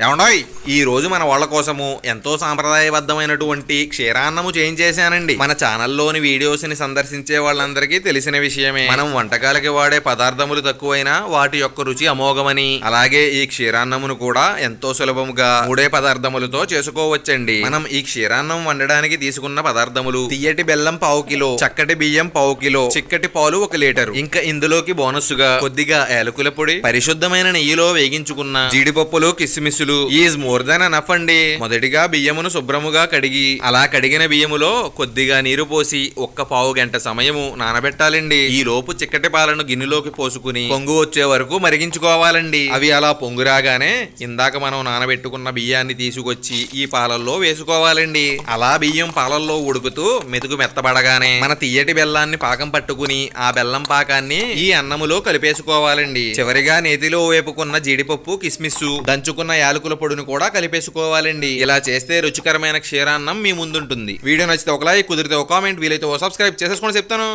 ఏమండోయ్ ఈ రోజు మన వాళ్ళ కోసము ఎంతో సాంప్రదాయబద్ధమైనటువంటి క్షీరాన్నము చేయించేశానండి. మన ఛానల్లోని వీడియోస్ని సందర్శించే వాళ్ళందరికీ తెలిసిన విషయమే. మనం వంటకాలకి వాడే పదార్థములు తక్కువైనా వాటి యొక్క రుచి అమోఘమని అలాగే ఈ క్షీరాన్నమును కూడా ఎంతో సులభముగా మూడే పదార్థములతో చేసుకోవచ్చండి. మనం ఈ క్షీరాన్నం వండడానికి తీసుకున్న పదార్థములు తీయటి బెల్లం పావు కిలో చక్కటి బియ్యం పావు కిలో చిక్కటి పాలు ఒక లీటరు. ఇంకా ఇందులోకి బోనస్గా కొద్దిగా ఏలకుల పొడి పరిశుద్ధమైన నెయ్యిలో వేగించుకున్న జీడిపప్పులు కిస్మిస్ కిస్మిస్సులు ఈజ్ మోర్ దాన్ అనఫ్ అండి. మొదటిగా బియ్యమును శుభ్రముగా కడిగి అలా కడిగిన బియ్యములో కొద్దిగా నీరు పోసి ఒక్క పావు గంట సమయము నానబెట్టాలండి. ఈ లోపు చిక్కటి పాలను గిన్నెలోకి పోసుకుని పొంగు వచ్చే వరకు మరిగించుకోవాలండి. అవి అలా పొంగు రాగానే ఇందాక మనం నానబెట్టుకున్న బియ్యాన్ని తీసుకొచ్చి ఈ పాలల్లో వేసుకోవాలండి. అలా బియ్యం పాలల్లో ఉడుకుతూ మెతుకు మెత్తబడగానే మన తీయటి బెల్లాన్ని పాకం పట్టుకుని ఆ బెల్లం పాకాన్ని ఈ అన్నములో కలిపేసుకోవాలండి. చివరిగా నేతిలో వేపుకున్న జీడిపప్పు కిస్మిస్సు దంచుకున్న యాలకుల పొడిని కూడా కలిపేసుకోవాలండి. ఇలా చేస్తే రుచికరమైన క్షీరాన్నం మీ ముందుంటుంది. వీడియో నచ్చితే ఒక లైక్ కుదిరితే ఒక కామెంట్ వీలైతే ఓ సబ్స్క్రైబ్ చేసేసుకొని చెప్తాను.